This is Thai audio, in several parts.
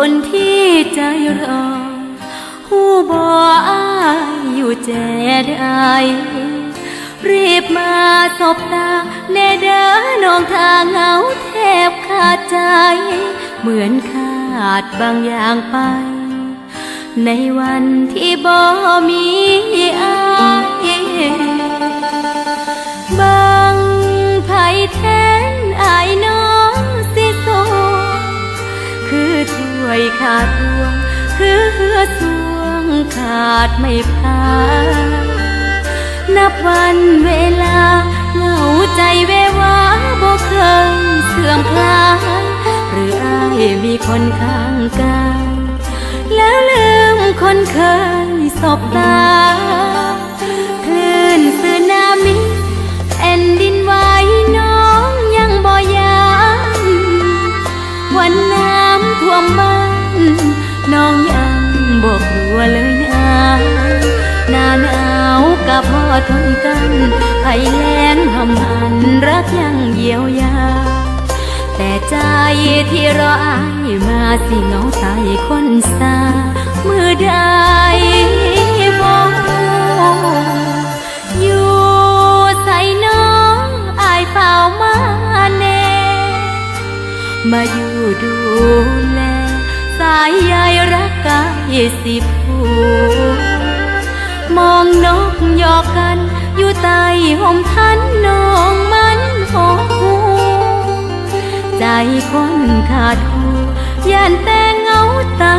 คนที่ใจรอหูบออายอยู่แจไดรีบมาสบตาแน่เด้อน้องทางเหงาแทบขาดใจ เหมือนขาดบางอย่างไป ในวันที่บ่มีอาย ดดวงคือเหือสวงขาดไม่พานับวันเวลาเหงาใจเววาบ่เคยเสื่อมคลายหรืออายมีคนข้างกายแล้วลืมคนเคยสบตา น้องยังบอกกลัวเลยนะหน้าหนาวกับพ่อทนกันภัยแล้งหำหันรักยังเยียวยา แต่ใจที่รออายมาสิเงาตายคนสาเมื่อใดบอกอยู่ใส่น้องอายเฝ้ามาแน่มาอยู่ดู ยสิผูมองนกหยอกกัน อยู่ใต้ห่มทันนองมันหกหูใจคนขาดหูย่านแต่เงาตา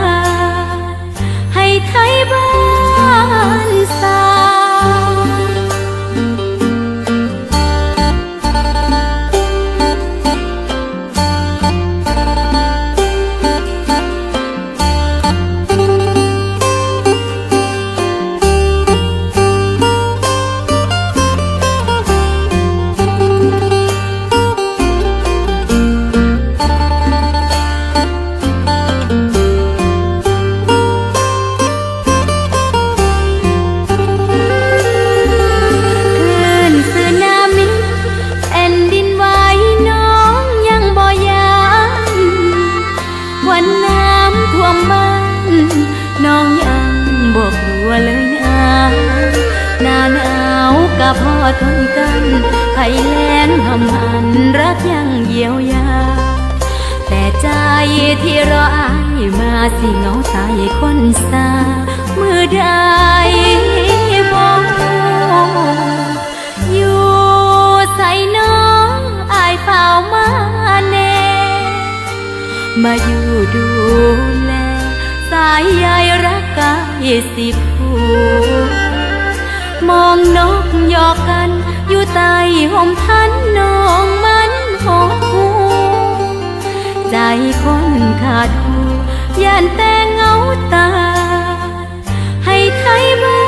น้องยังบอกกลัวเลยนะหน้าหนาวกับพ่อทนกันภัยแล้งหำหันรักยังเยียวยา แต่ใจที่รออายมาสิเงาตายคนสาเมื่อใดบอกอยู่ใส่น้องอายเฝ้ามาแน่มาอยู่ดูายายรักกายสิผูมองนกหยอกกัน อยู่ใต้ห่มทันนองมันหอหูใจคนขาดหูย่านแต่เงาตา ให้ไทยบ้